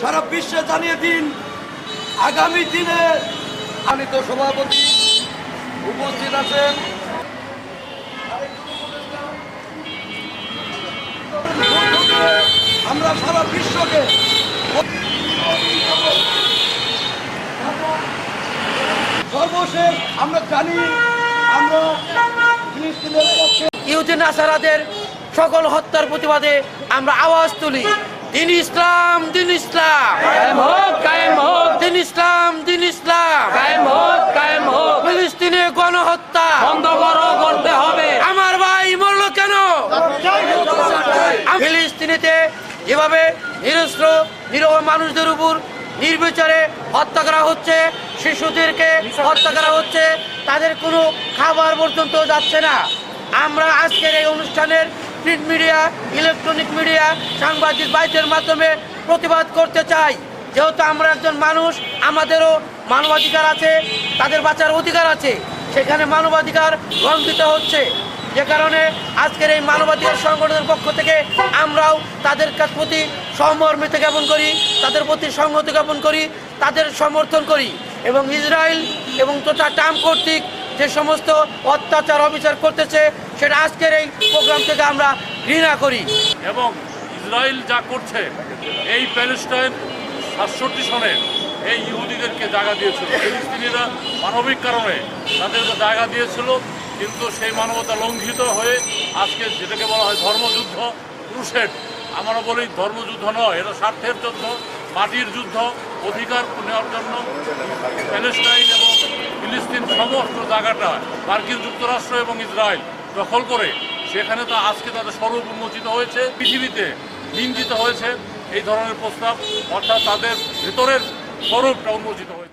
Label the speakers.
Speaker 1: সারা বিশ্বে জানিয়ে দিন, আগামী দিনে আনিত সভাপতি উপস্থিত আছেন। আমরা সারা বিশ্বকে সর্বশেষ আমরা জানি, আমরা পক্ষে
Speaker 2: আসারাদের সকল হত্যার প্রতিবাদে আমরা আওয়াজ তুলি। দিন ইসলাম দিন ইসলাম।
Speaker 3: কায়েম হোক কায়েম হোক।
Speaker 2: দিন ইসলাম দিন ইসলাম।
Speaker 3: কায়েম হোক কায়েম হোক।
Speaker 2: ফিলিস্তিনে গণহত্যা।
Speaker 3: বন্ধ করো করতে হবে।
Speaker 2: আমার ভাই মরলো কেন? ফিলিস্তিনিতে যেভাবে নিরস্ত্র নিরহ মানুষদের উপর নির্বিচারে হত্যা করা হচ্ছে শিশুদেরকে হত্যা করা হচ্ছে তাদের কোনো খাবার পর্যন্ত যাচ্ছে না। আমরা আজকের এই অনুষ্ঠানের প্রিন্ট মিডিয়া, ইলেকট্রনিক মিডিয়া, সাংবাদিক বাইতের মাধ্যমে প্রতিবাদ করতে চাই। যেহেতু আমরা একজন মানুষ, আমাদেরও মানবাধিকার আছে, তাদের বাঁচার অধিকার আছে। সেখানে মানবাধিকার লঙ্ঘিত হচ্ছে। যে কারণে আজকের এই মানবাধিকার সংগঠনের পক্ষ থেকে আমরাও তাদের প্রতি সহমর্মিত জ্ঞাপন করি, তাদের প্রতি সংহতি জ্ঞাপন করি, তাদের সমর্থন করি এবং ইসরায়েল এবং তথা ট্রাম্প কর্তৃক যে সমস্ত অত্যাচার, অবিচার করতেছে সেটা আজকের এই প্রোগ্রাম থেকে আমরা ঘৃণা করি।
Speaker 4: এবং ইসরায়েল যা করছে, এই প্যালেস্টাইন সাতষট্টি সনে এই ইহুদিদেরকে জায়গা দিয়েছিল। ফিলিস্তিনিরা মানবিক কারণে তাদেরকে জায়গা দিয়েছিল, কিন্তু সেই মানবতা লঙ্ঘিত হয়ে আজকে যেটাকে বলা হয় ধর্মযুদ্ধ ক্রুসেড আমরা বলি ধর্মযুদ্ধ নয়, এটা স্বার্থের যুদ্ধ, মাটির যুদ্ধ, অধিকার নেওয়ার জন্য। প্যালেস্টাইন এবং সমস্ত জায়গাটা মার্কিন যুক্তরাষ্ট্র এবং ইসরায়েল দখল করে, সেখানে তো আজকে তাদের স্বরূপ উন্মোচিত হয়েছে, পৃথিবীতে নিন্দিত হয়েছে, এই ধরনের প্রস্তাব, অর্থাৎ তাদের ভেতরের স্বরূপটা উন্মোচিত হয়েছে।